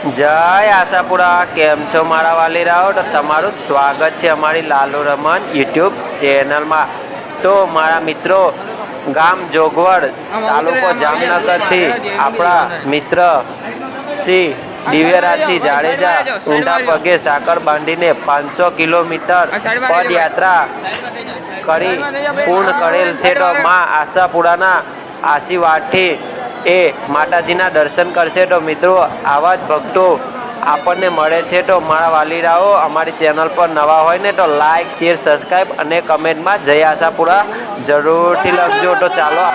જય આશાપુરા, કેમ છો મારા વાલી રાઉટ તમારું સ્વાગત છે અમારી લાલુ રમન યુટ્યુબ ચેનલમાં. તો મારા મિત્રો, ગામ જોગવડ તાલુકો જામનગરથી આપણા મિત્ર શ્રી દિવ્યરાજસિંહ જાડેજા ઊંડા પગે સાકર બાંધીને પાંચસો કિલોમીટર પદયાત્રા કરી, પૂર્ણ કરેલ છે. તો મા આશાપુરાના આશીર્વાદથી એ માતાજીના દર્શન કરશે તો મિત્રો, આવા જ ભક્તો આપણને મળે છે તો મારા વાલીરાઓ, અમારી ચેનલ પર નવા હોય ને તો લાઈક, શેર સબસ્ક્રાઈબ અને કમેન્ટમાં જય આશાપુરા જરૂરથી લખજો. તો ચાલો.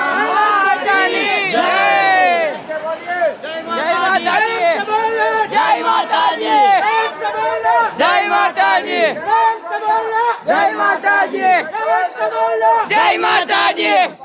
જય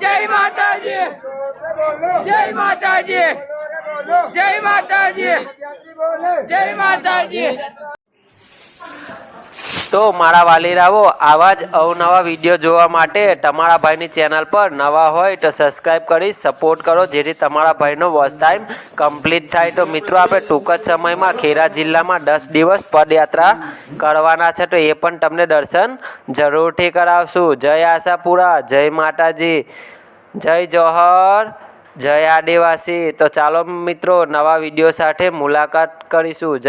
જય માતાજી જય માતાજી જય માતાજી જય માતાજી તો મારા વાલીરાઓ આવા જ અવનવા વીડિયો જોવા માટે તમારા ભાઈની ચેનલ પર નવા હોય તો સબસ્ક્રાઈબ કરી સપોર્ટ કરો, જેથી તમારા ભાઈનો વોચ ટાઈમ કમ્પ્લીટ થાય. તો મિત્રો, આપણે ટૂંક જ સમયમાં ખેડા જિલ્લામાં દસ દિવસ પદયાત્રા કરવાના છે, તો એ પણ તમને દર્શન જરૂરથી કરાવશું. જય આશાપુરા, જય માતાજી, જય જોહર, જય આદિવાસી. તો ચાલો મિત્રો, નવા વીડિયો સાથે મુલાકાત કરીશું. જય